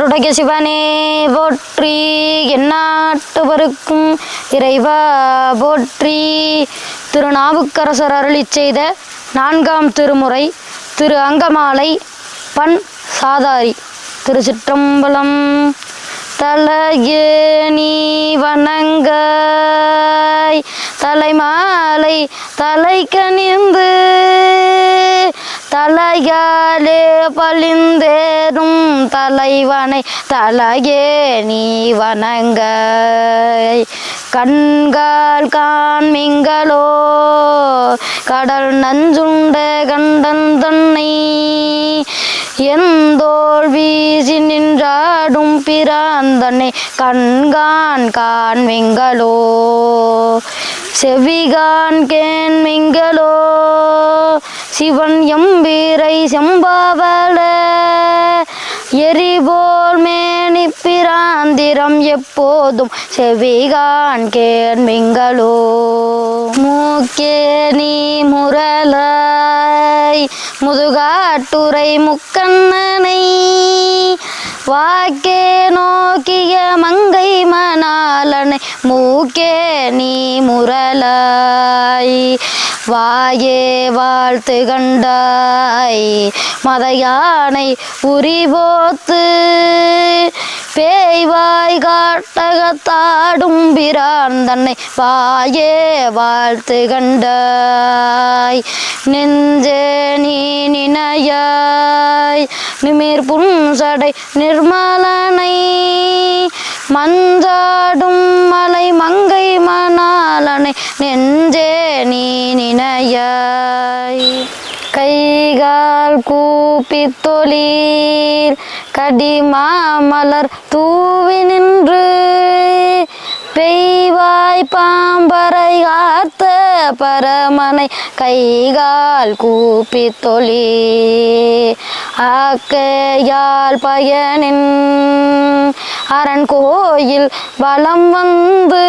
தென்னாடுடைய சிவனே போற்றி. எந்நாட்டவருக்கும் இறைவா போற்றி. திருநாவுக்கரசர் அருளி செய்த நான்காம் திருமுறை திரு அங்கமாலை பண் சாதாரி. திருச்சிற்றம்பலம் தலையே நீ வணங்காய். தலைமாலை தலை கனிந்து தலையாலே பளிந்தேறும் தலைவனை தலையே நீ வணங்க. கண்கால் காண்மிங்களோ கடல் நஞ்சுண்ட கண்டன் தன்னை எந்தோள் வீசி நின்றாடும் பிராந்தனை கண்கான் காண்மிங்களோ செவிகான் கேண்மிங்களோ சிவன் எம்பீரை செம்பாவல எரிபோல் மேனி பிராந்திரம் எப்போதும் செவிகான் கேண்மிங்களோ மூக்கே நீ முரலாய் முதுகாட்டுரை முக்கண்ணனை வாக்கே நோக்கிய மங்கை மணாலனை மூக்கே நீ முரலாய். வாயே வாழ்த்து கண்டாய். மதையானை உரிபோத்து பேய்வாய் காட்டகத்தாடும் பிரான் தன்னை வாயே வாழ்த்து கண்டாய். நெஞ்சே நீ நினையாய். நிமிர் புன்சடை நிர்மலனை மஞ்சாடும் மலை மங்கை கைகால் கூப்பி தொழில் கடிமாமலர் தூவி நின்று பெய்வாய் பாம்பரை காத்த பரமனை கைகால் கூப்பி தொழி ஆக்கையால் பயனின் அரண் கோயில் வலம் வந்து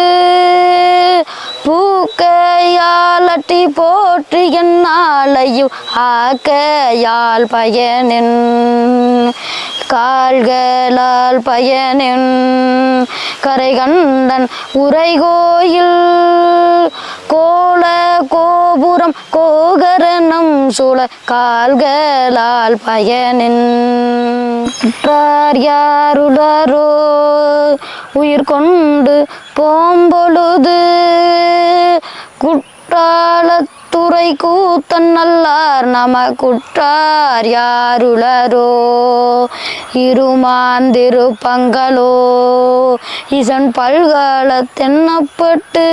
பூக்கையாலட்டி போற்றி என்னாலையும் ஆக்கையால் பயனின். கால்களால் பயனின். கரை கண்டன் உரைகோயில் கோல கோபுரம் கோகரணம் சூழ கால்களால் பயனின். உற்றார் யாருளரோ உயிர் கொண்டு போம்பொழுது குற்றாலத்துறை கூத்தன் நல்லார் நம குற்றார் யாருளரோ இருமாந்திரு பங்களோ இசன் பல்கால தென்னப்பட்டு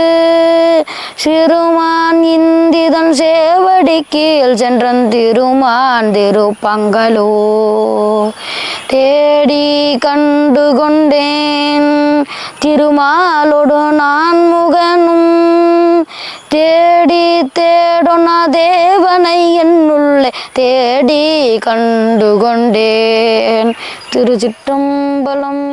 சிறுமான் இந்திதன் சேவடி கீழ் சென்றன் திருமான் திருப்பங்களோ தேடி கண்டு கொண்டேன் திருமாலோடு நான் முகனும் தேடி தேடொன்னா தேவனை என்னுள்ளே தேடி கண்டு கொண்டேன் திருச்சிற்றம்பலம்